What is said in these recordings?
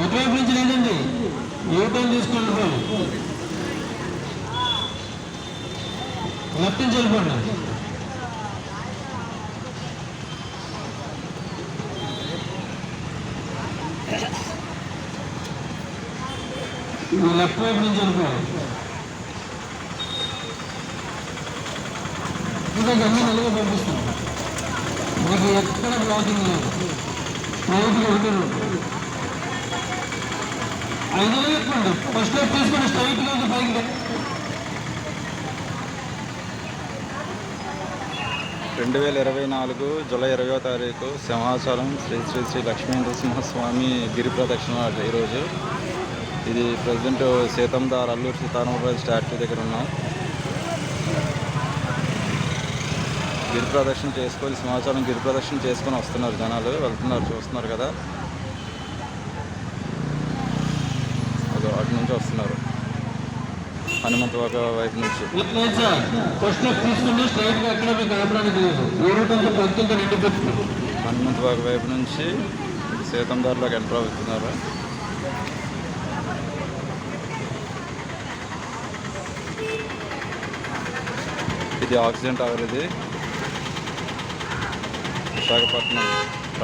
అటువైపు నుంచి లేదండి ఏ టైం పోయి లెఫ్ట్ నుంచి వెళ్ళిపోండి. లెఫ్ట్ వైపు నుంచి వెళ్ళిపోయారు ఇంకా గమ్మి నలుగు పంపిస్తాం. మీకు ఎక్కడ బ్లాకింగ్ లేదు. స్ట్రైట్గా ఒకటి ఐదు వేసుకోండి ఫస్ట్ లెఫ్ట్ తీసుకోండి స్ట్రైట్ ఒక పైకి రెండు వేల ఇరవై నాలుగు జూలై ఇరవయో తారీఖు సింహాచలం శ్రీ శ్రీ శ్రీ లక్ష్మీ నరసింహస్వామి గిరి ప్రదక్షిణ ఈరోజు. ఇది ప్రజెంట్ సీతందార్ అల్లూరు సీతారామరాజు స్టాట్యూ దగ్గర ఉన్నాం. గిరి ప్రదక్షిణ చేసుకొని సింహాచలం గిరి ప్రదక్షిణ చేసుకొని వస్తున్నారు జనాలు. వెళ్తున్నారు చూస్తున్నారు కదా. అటు నుంచి వస్తున్నారు. హనుమంతవాక వైపు నుంచి. లేదు వాక వైపు నుంచి సీతం దారిలోకి ఎంటర్ అవుతున్నారు. ఇది ఆక్సిజన్ టవర్ ఇది విశాఖపట్నం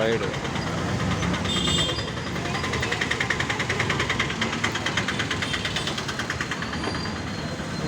రైడ్.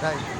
对